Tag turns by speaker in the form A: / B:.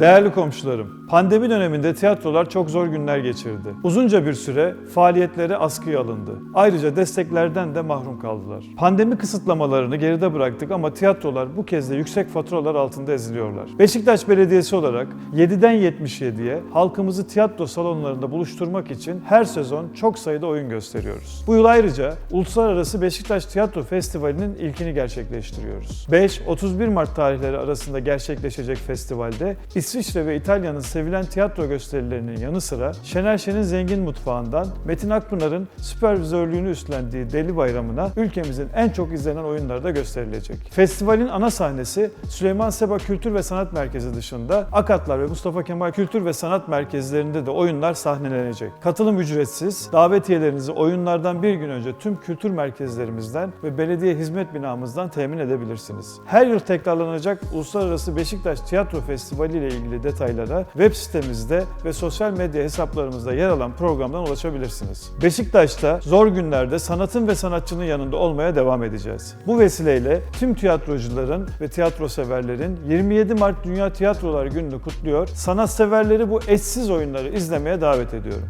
A: Değerli komşularım, pandemi döneminde tiyatrolar çok zor günler geçirdi. Uzunca bir süre faaliyetleri askıya alındı. Ayrıca desteklerden de mahrum kaldılar. Pandemi kısıtlamalarını geride bıraktık ama tiyatrolar bu kez de yüksek faturalar altında eziliyorlar. Beşiktaş Belediyesi olarak 7'den 77'ye halkımızı tiyatro salonlarında buluşturmak için her sezon çok sayıda oyun gösteriyoruz. Bu yıl ayrıca Uluslararası Beşiktaş Tiyatro Festivali'nin ilkini gerçekleştiriyoruz. 5-31 Mart tarihleri arasında gerçekleşecek festivalde İsviçre ve İtalya'nın sevilen tiyatro gösterilerinin yanı sıra Şener Şen'in Zengin Mutfağı'ndan Metin Akpınar'ın süpervizörlüğünü üstlendiği Deli Bayramı'na ülkemizin en çok izlenen oyunları da gösterilecek. Festivalin ana sahnesi Süleyman Seba Kültür ve Sanat Merkezi dışında Akatlar ve Mustafa Kemal Kültür ve Sanat Merkezlerinde de oyunlar sahnelenecek. Katılım ücretsiz. Davetiyelerinizi oyunlardan bir gün önce tüm kültür merkezlerimizden ve belediye hizmet binamızdan temin edebilirsiniz. Her yıl tekrarlanacak Uluslararası Beşiktaş Tiyatro Festivali ile ilgili detaylara web sitemizde ve sosyal medya hesaplarımızda yer alan programdan ulaşabilirsiniz. Beşiktaş'ta zor günlerde sanatın ve sanatçının yanında olmaya devam edeceğiz. Bu vesileyle tüm tiyatrocuların ve tiyatro severlerin 27 Mart Dünya Tiyatrolar Günü'nü kutluyor, sanatseverleri bu eşsiz oyunları izlemeye davet ediyorum.